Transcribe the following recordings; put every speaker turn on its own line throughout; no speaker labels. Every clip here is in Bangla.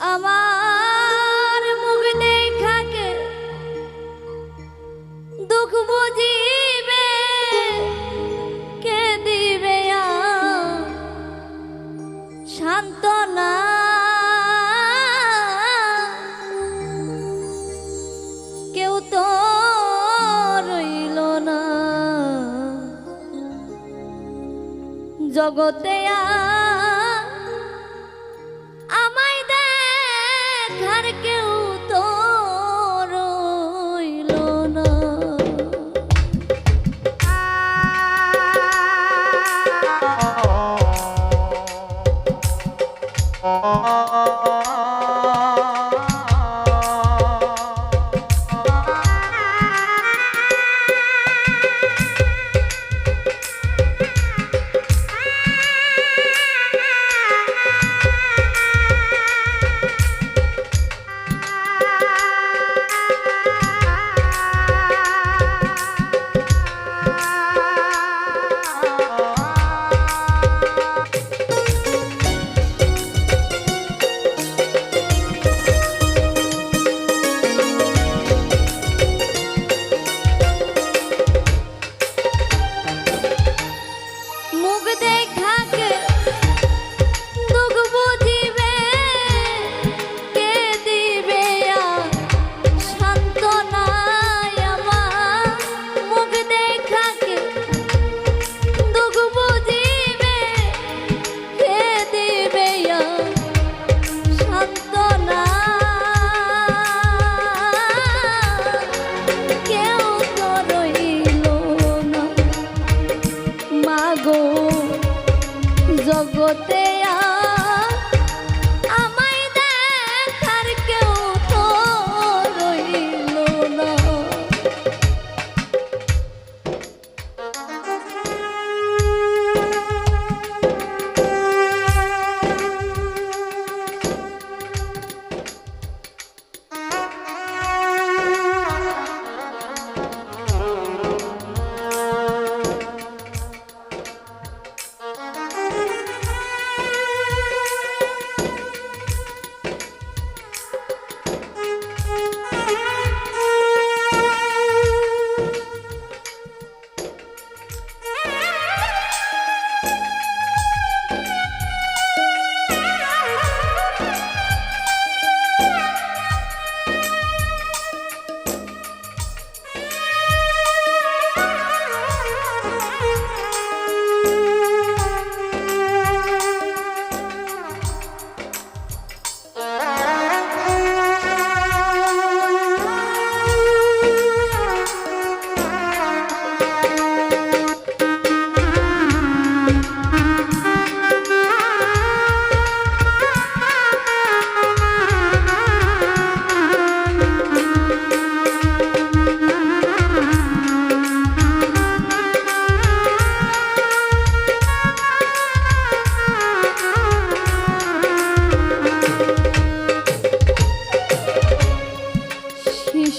আমার মুখ দেখাকে দুঃখ বুঝিবে কে সান্ত্বনা? কেউ তো রইল না। জগতে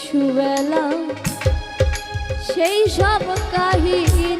শিশুবেলা সেই সব কাহিনী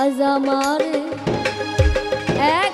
আজ আমার একা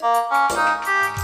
Música